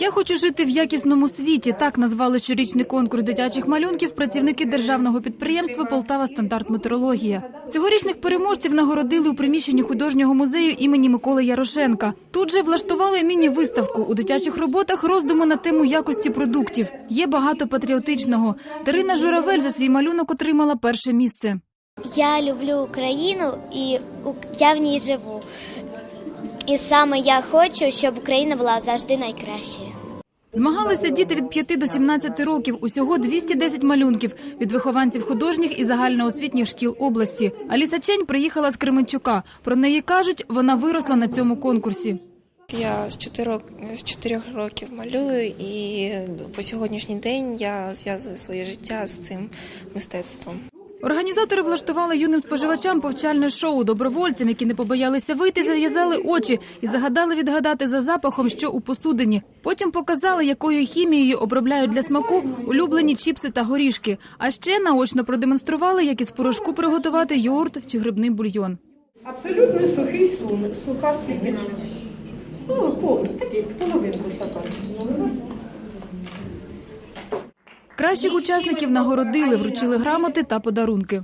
Я хочу жити в якісному світі. Так назвали щорічний конкурс дитячих малюнків працівники державного підприємства Полтава Стандарт Метеорологія. Цьогорічних переможців нагородили у приміщенні художнього музею імені Миколи Ярошенка. Тут же влаштували міні-виставку у дитячих роботах роздуму на тему якості продуктів. Є багато патріотичного. Дарина Журавель за свій малюнок отримала перше місце. Я люблю Україну і я в ній живу. І саме я хочу, щоб Україна була завжди найкращою. Змагалися діти від 5 до 17 років. Усього 210 малюнків від вихованців художніх і загальноосвітніх шкіл області. Аліса Чень приїхала з Кременчука. Про неї кажуть, вона виросла на цьому конкурсі. Я з чотирьох з чотирьох років малюю, і по сьогоднішній день я зв'язую своє життя з цим мистецтвом. Організатори влаштували юним споживачам повчальне шоу. Добровольцям, які не побоялися вийти, зав'язали очі і загадали відгадати за запахом, що у посудині. Потім показали, якою хімією обробляють для смаку улюблені чіпси та горішки. А ще наочно продемонстрували, як із порошку приготувати йогурт чи грибний бульйон. Абсолютно сухий сум, суха співбіч. Ну, такий, половинку стаканчик. Кращих учасників нагородили, вручили грамоти та подарунки.